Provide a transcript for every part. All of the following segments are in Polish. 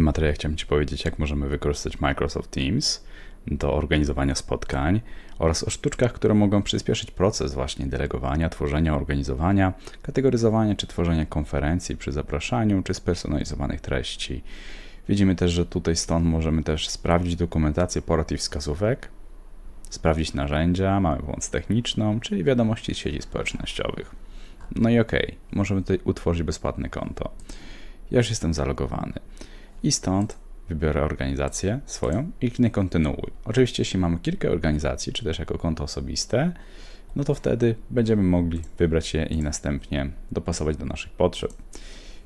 tym materiale chciałem Ci powiedzieć, jak możemy wykorzystać Microsoft Teams do organizowania spotkań oraz o sztuczkach, które mogą przyspieszyć proces właśnie delegowania, tworzenia, organizowania, kategoryzowania czy tworzenia konferencji przy zapraszaniu czy spersonalizowanych treści. Widzimy też, że tutaj stąd możemy też sprawdzić dokumentację porad i wskazówek, sprawdzić narzędzia, mamy pomoc techniczną, czyli wiadomości z sieci społecznościowych. No i ok, możemy tutaj utworzyć bezpłatne konto. Ja już jestem zalogowany. I stąd wybiorę organizację swoją i kliknę kontynuuj. Oczywiście, jeśli mamy kilka organizacji, czy też jako konto osobiste, no to wtedy będziemy mogli wybrać je i następnie dopasować do naszych potrzeb.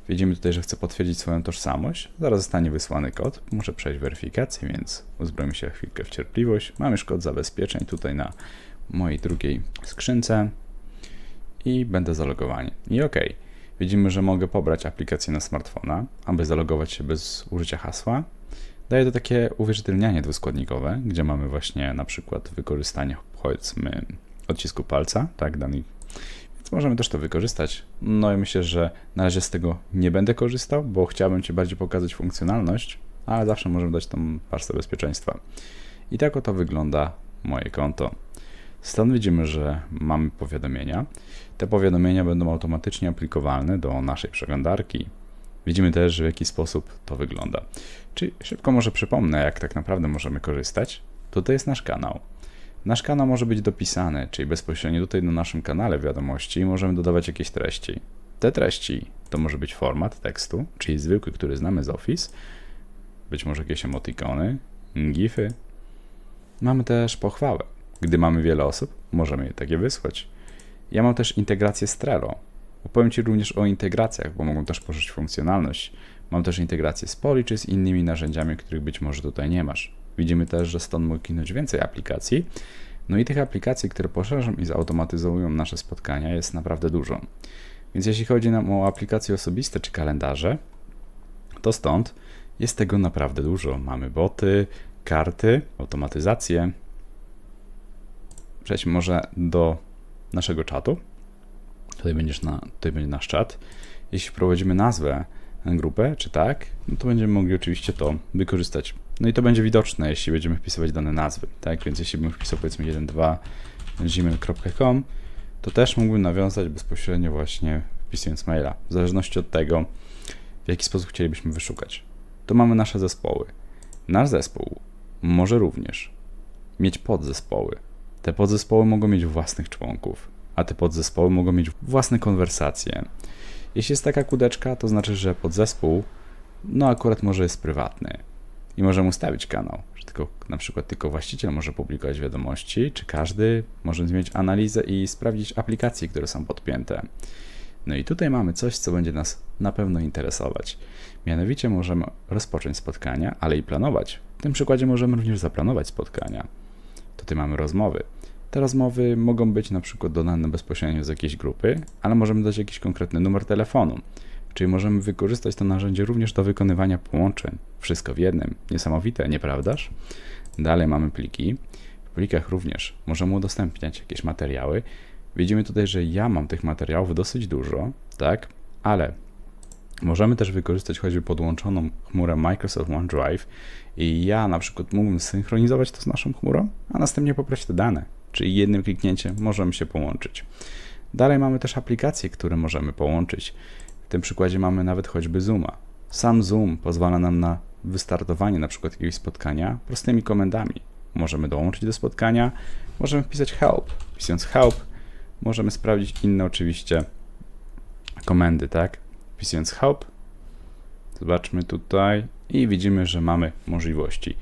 Widzimy tutaj, że chcę potwierdzić swoją tożsamość. Zaraz zostanie wysłany kod. Muszę przejść weryfikację, więc uzbrojmy się chwilkę w cierpliwość. Mamy już kod zabezpieczeń tutaj na mojej drugiej skrzynce i będę zalogowany. I OK. Widzimy, że mogę pobrać aplikację na smartfona, aby zalogować się bez użycia hasła. Daje to takie uwierzytelnianie dwuskładnikowe, gdzie mamy właśnie na przykład wykorzystanie powiedzmy odcisku palca, tak, danej więc możemy też to wykorzystać. No i myślę, że na razie z tego nie będę korzystał, bo chciałbym Ci bardziej pokazać funkcjonalność, ale zawsze możemy dać tą warstwę bezpieczeństwa. I tak oto wygląda moje konto. Stąd widzimy, że mamy powiadomienia. Te powiadomienia będą automatycznie aplikowalne do naszej przeglądarki. Widzimy też, w jaki sposób to wygląda. Czyli szybko może przypomnę, jak tak naprawdę możemy korzystać. Tutaj jest nasz kanał. Nasz kanał może być dopisany, czyli bezpośrednio tutaj na naszym kanale wiadomości możemy dodawać jakieś treści. Te treści to może być format tekstu, czyli zwykły, który znamy z Office, być może jakieś emotikony, gify. Mamy też pochwałę. Gdy mamy wiele osób, możemy takie wysłać. Ja mam też integrację z Trello. Opowiem Ci również o integracjach, bo mogą też poszerzyć funkcjonalność. Mam też integrację z Poli czy z innymi narzędziami, których być może tutaj nie masz. Widzimy też, że stąd mogę kliknąć więcej aplikacji. No i tych aplikacji, które poszerzą i zautomatyzują nasze spotkania jest naprawdę dużo. Więc jeśli chodzi nam o aplikacje osobiste czy kalendarze, to stąd jest tego naprawdę dużo. Mamy boty, karty, automatyzację. Przejdźmy może do naszego czatu. Tutaj, będziesz na, tutaj będzie nasz czat. Jeśli wprowadzimy nazwę grupę, czy tak, no to będziemy mogli oczywiście to wykorzystać. No i to będzie widoczne, jeśli będziemy wpisywać dane nazwy, tak? Więc jeśli bym wpisał powiedzmy 1.2 gmail.com, to też mógłbym nawiązać bezpośrednio właśnie wpisując maila, w zależności od tego, w jaki sposób chcielibyśmy wyszukać. To mamy nasze zespoły. Nasz zespół może również mieć podzespoły. Te podzespoły mogą mieć własnych członków, a te podzespoły mogą mieć własne konwersacje. Jeśli jest taka kudeczka, to znaczy, że podzespół, no akurat może jest prywatny i możemy ustawić kanał, że tylko na przykład tylko właściciel może publikować wiadomości, czy każdy może zmienić analizę i sprawdzić aplikacje, które są podpięte. No i tutaj mamy coś, co będzie nas na pewno interesować. Mianowicie możemy rozpocząć spotkania, ale i planować. W tym przykładzie możemy również zaplanować spotkania. Tutaj mamy rozmowy. Te rozmowy mogą być na przykład dodane bezpośrednio z jakiejś grupy, ale możemy dać jakiś konkretny numer telefonu. Czyli możemy wykorzystać to narzędzie również do wykonywania połączeń. Wszystko w jednym. Niesamowite, nieprawdaż? Dalej mamy pliki. W plikach również możemy udostępniać jakieś materiały. Widzimy tutaj, że ja mam tych materiałów dosyć dużo, tak? Ale możemy też wykorzystać choćby podłączoną chmurę Microsoft OneDrive i ja na przykład mógłbym synchronizować to z naszą chmurą, a następnie poprosić te dane czyli jednym kliknięciem możemy się połączyć. Dalej mamy też aplikacje, które możemy połączyć. W tym przykładzie mamy nawet choćby Zooma. Sam Zoom pozwala nam na wystartowanie na przykład jakiegoś spotkania prostymi komendami. Możemy dołączyć do spotkania, możemy wpisać help. Wpisując help, możemy sprawdzić inne oczywiście komendy, tak? Wpisując help, zobaczmy tutaj i widzimy, że mamy możliwości.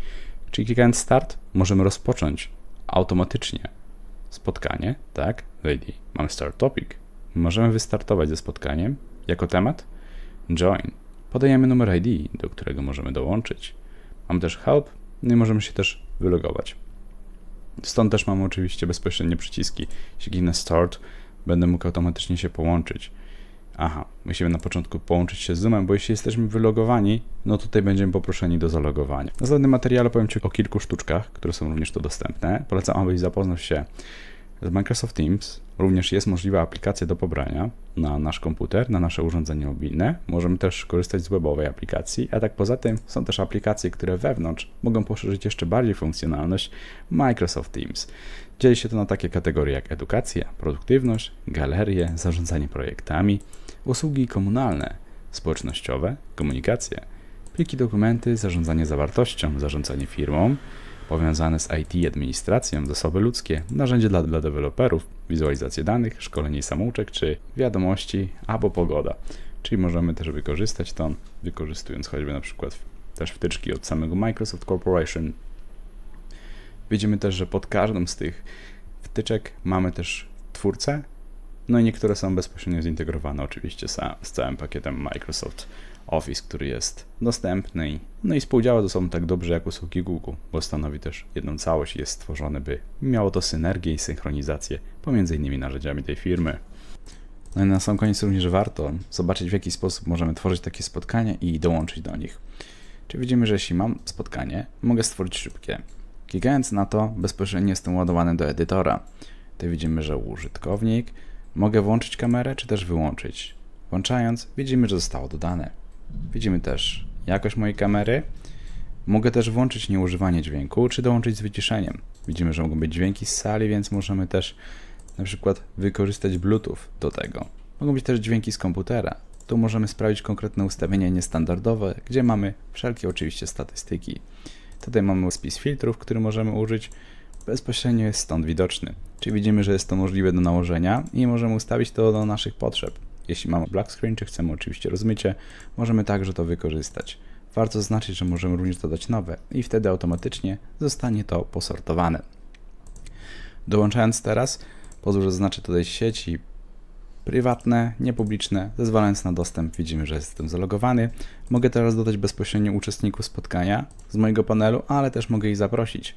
Czyli klikając start, możemy rozpocząć automatycznie spotkanie, tak? Ready. Mamy start topic. Możemy wystartować ze spotkaniem jako temat join. Podajemy numer ID, do którego możemy dołączyć. Mamy też help, no i możemy się też wylogować. Stąd też mamy oczywiście bezpośrednie przyciski. Jeśli kliknę start, będę mógł automatycznie się połączyć. Aha, musimy na początku połączyć się z Zoomem, bo jeśli jesteśmy wylogowani, no tutaj będziemy poproszeni do zalogowania. W następnym materiale powiem Ci o kilku sztuczkach, które są również tu dostępne. Polecam, abyś zapoznał się z Microsoft Teams również jest możliwa aplikacja do pobrania na nasz komputer, na nasze urządzenie mobilne. Możemy też korzystać z webowej aplikacji, a tak poza tym są też aplikacje, które wewnątrz mogą poszerzyć jeszcze bardziej funkcjonalność Microsoft Teams. Dzieli się to na takie kategorie jak edukacja, produktywność, galerie, zarządzanie projektami, usługi komunalne, społecznościowe, komunikacje, pliki dokumenty, zarządzanie zawartością, zarządzanie firmą, powiązane z IT i administracją, zasoby ludzkie, narzędzie dla, dla deweloperów, wizualizację danych, szkolenie samouczek, czy wiadomości, albo pogoda. Czyli możemy też wykorzystać to, wykorzystując choćby na przykład też wtyczki od samego Microsoft Corporation. Widzimy też, że pod każdą z tych wtyczek mamy też twórcę, no i niektóre są bezpośrednio zintegrowane oczywiście z, całym pakietem Microsoft Office, który jest dostępny. No i współdziała ze sobą tak dobrze jak usługi Google, bo stanowi też jedną całość i jest stworzony, by miało to synergię i synchronizację pomiędzy innymi narzędziami tej firmy. No i na sam koniec również warto zobaczyć, w jaki sposób możemy tworzyć takie spotkania i dołączyć do nich. Czyli widzimy, że jeśli mam spotkanie, mogę stworzyć szybkie. Klikając na to, bezpośrednio jestem ładowany do edytora. Tutaj widzimy, że użytkownik mogę włączyć kamerę, czy też wyłączyć. Włączając, widzimy, że zostało dodane. Widzimy też jakość mojej kamery. Mogę też włączyć nieużywanie dźwięku, czy dołączyć z wyciszeniem. Widzimy, że mogą być dźwięki z sali, więc możemy też na przykład wykorzystać Bluetooth do tego. Mogą być też dźwięki z komputera. Tu możemy sprawdzić konkretne ustawienia niestandardowe, gdzie mamy wszelkie oczywiście statystyki. Tutaj mamy spis filtrów, który możemy użyć. Bezpośrednio jest stąd widoczny. Czyli widzimy, że jest to możliwe do nałożenia i możemy ustawić to do naszych potrzeb. Jeśli mamy black screen, czy chcemy oczywiście rozmycie, możemy także to wykorzystać. Warto zaznaczyć, że możemy również dodać nowe i wtedy automatycznie zostanie to posortowane. Dołączając teraz, pozwól, że zaznaczę tutaj sieci prywatne, niepubliczne, zezwalając na dostęp widzimy, że jestem zalogowany. Mogę teraz dodać bezpośrednio uczestników spotkania z mojego panelu, ale też mogę ich zaprosić.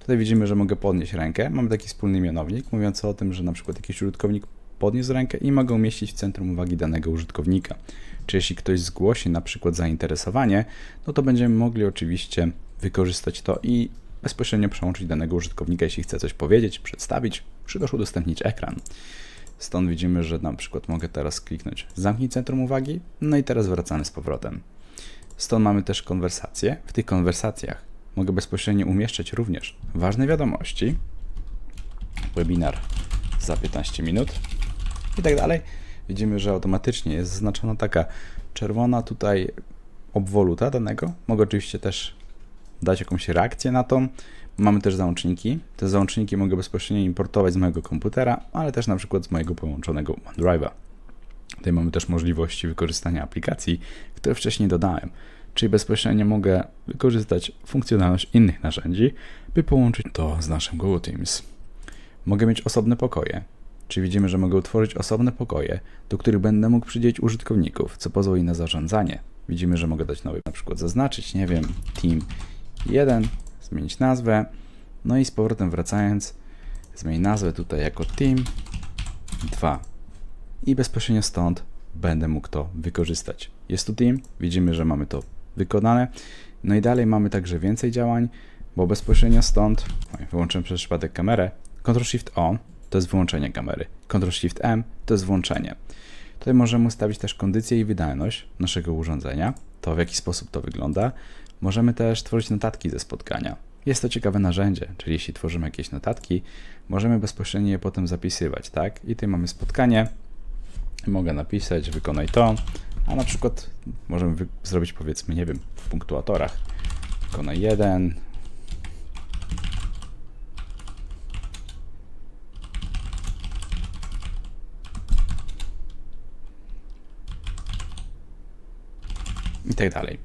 Tutaj widzimy, że mogę podnieść rękę. Mamy taki wspólny mianownik mówiący o tym, że na przykład jakiś użytkownik podniósł rękę i mogę umieścić w centrum uwagi danego użytkownika. Czy jeśli ktoś zgłosi na przykład zainteresowanie, no to będziemy mogli oczywiście wykorzystać to i bezpośrednio przełączyć danego użytkownika, jeśli chce coś powiedzieć, przedstawić, czy też udostępnić ekran. Stąd widzimy, że na przykład mogę teraz kliknąć zamknij centrum uwagi, no i teraz wracamy z powrotem. Stąd mamy też konwersacje. W tych konwersacjach mogę bezpośrednio umieszczać również ważne wiadomości, webinar za 15 minut i tak dalej. Widzimy, że automatycznie jest zaznaczona taka czerwona tutaj obwoluta danego. Mogę oczywiście też dać jakąś reakcję na to. Mamy też załączniki. Te załączniki mogę bezpośrednio importować z mojego komputera, ale też na przykład z mojego połączonego OneDrive'a. Tutaj mamy też możliwości wykorzystania aplikacji, które wcześniej dodałem. Czyli bezpośrednio mogę wykorzystać funkcjonalność innych narzędzi, by połączyć to z naszym Google Teams. Mogę mieć osobne pokoje, czyli widzimy, że mogę utworzyć osobne pokoje, do których będę mógł przydzielić użytkowników, co pozwoli na zarządzanie. Widzimy, że mogę dać nowy, na przykład zaznaczyć, nie wiem, Team 1, zmienić nazwę, no i z powrotem wracając, zmień nazwę tutaj jako Team 2 i bezpośrednio stąd będę mógł to wykorzystać. Jest tu Team, widzimy, że mamy to wykonane, no i dalej mamy także więcej działań, bo bezpośrednio stąd, wyłączyłem przez przypadek kamerę, Ctrl-Shift-O to jest wyłączenie kamery, Ctrl-Shift-M to jest włączenie. Tutaj możemy ustawić też kondycję i wydajność naszego urządzenia, to w jaki sposób to wygląda. Możemy też tworzyć notatki ze spotkania. Jest to ciekawe narzędzie, czyli jeśli tworzymy jakieś notatki, możemy bezpośrednio je potem zapisywać, tak? I tutaj mamy spotkanie, mogę napisać, wykonaj to, a na przykład możemy zrobić powiedzmy, nie wiem, w punktuatorach. Wykonaj jeden, i tak dalej.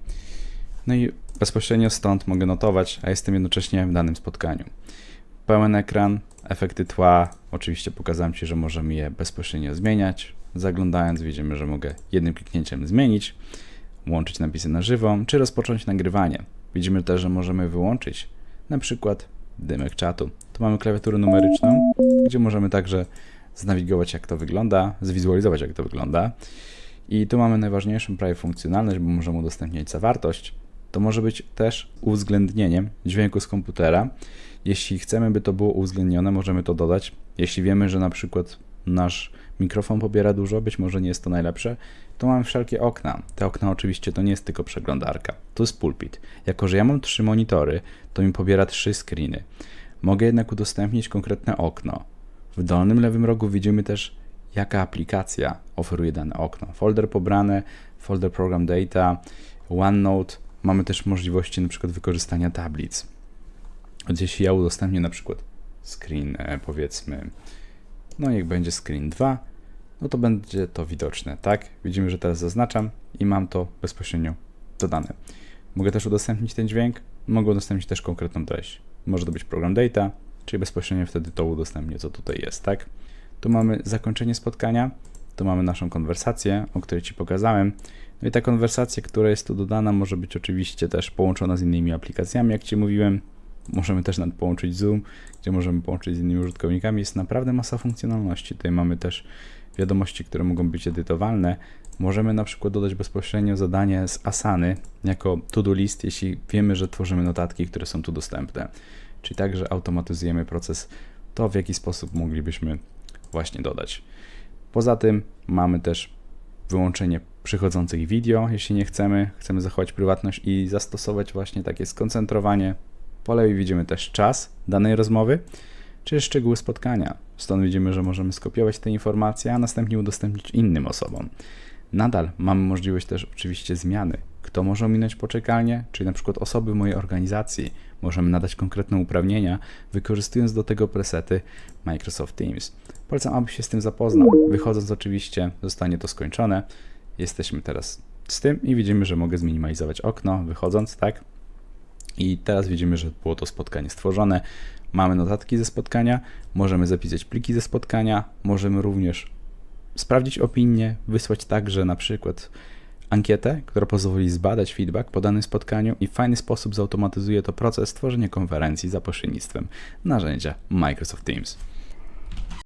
No i bezpośrednio stąd mogę notować, a jestem jednocześnie w danym spotkaniu. Pełen ekran, efekty tła, oczywiście pokazałem Ci, że możemy je bezpośrednio zmieniać. Zaglądając widzimy, że mogę jednym kliknięciem zmienić, łączyć napisy na żywo, czy rozpocząć nagrywanie. Widzimy też, że możemy wyłączyć na przykład dymek czatu. Tu mamy klawiaturę numeryczną, gdzie możemy także znawigować jak to wygląda, zwizualizować jak to wygląda. I tu mamy najważniejszą prawie funkcjonalność, bo możemy udostępniać zawartość. To może być też uwzględnieniem dźwięku z komputera. Jeśli chcemy, by to było uwzględnione, możemy to dodać. Jeśli wiemy, że na przykład nasz mikrofon pobiera dużo, być może nie jest to najlepsze, to mamy wszelkie okna. Te okna oczywiście to nie jest tylko przeglądarka, to jest pulpit. Jako, że ja mam trzy monitory, to mi pobiera trzy screeny. Mogę jednak udostępnić konkretne okno. W dolnym lewym rogu widzimy też, jaka aplikacja oferuje dane okno. Folder pobrane, folder program data, OneNote. Mamy też możliwości przykład wykorzystania tablic. Jeśli ja udostępnię przykład screen, e, powiedzmy, no niech będzie screen 2, no to będzie to widoczne, tak? Widzimy, że teraz zaznaczam i mam to bezpośrednio dodane. Mogę też udostępnić ten dźwięk, mogę udostępnić też konkretną treść. Może to być program data, czyli bezpośrednio wtedy to udostępnię, co tutaj jest, tak? Tu mamy zakończenie spotkania, tu mamy naszą konwersację, o której Ci pokazałem. No i ta konwersacja, która jest tu dodana, może być oczywiście też połączona z innymi aplikacjami, jak Ci mówiłem. Możemy też połączyć Zoom, gdzie możemy połączyć z innymi użytkownikami. Jest naprawdę masa funkcjonalności. Tutaj mamy też wiadomości, które mogą być edytowalne. Możemy na przykład dodać bezpośrednio zadanie z Asany jako to-do list, jeśli wiemy, że tworzymy notatki, które są tu dostępne. Czyli także automatyzujemy proces, to w jaki sposób moglibyśmy właśnie dodać. Poza tym mamy też wyłączenie przychodzących wideo, jeśli nie chcemy, chcemy zachować prywatność i zastosować właśnie takie skoncentrowanie. Po lewej widzimy też czas danej rozmowy, czy szczegóły spotkania. Stąd widzimy, że możemy skopiować te informacje, a następnie udostępnić innym osobom. Nadal mamy możliwość też oczywiście zmiany. Kto może ominąć poczekalnię, czyli na przykład osoby mojej organizacji. Możemy nadać konkretne uprawnienia, wykorzystując do tego presety Microsoft Teams. Polecam, aby się z tym zapoznał. Wychodząc oczywiście zostanie to skończone. Jesteśmy teraz z tym i widzimy, że mogę zminimalizować okno, wychodząc, tak? I teraz widzimy, że było to spotkanie stworzone. Mamy notatki ze spotkania, możemy zapisać pliki ze spotkania, możemy również sprawdzić opinię, wysłać także na przykład ankietę, która pozwoli zbadać feedback po danym spotkaniu i w fajny sposób zautomatyzuje to proces tworzenia konferencji za pośrednictwem narzędzia Microsoft Teams.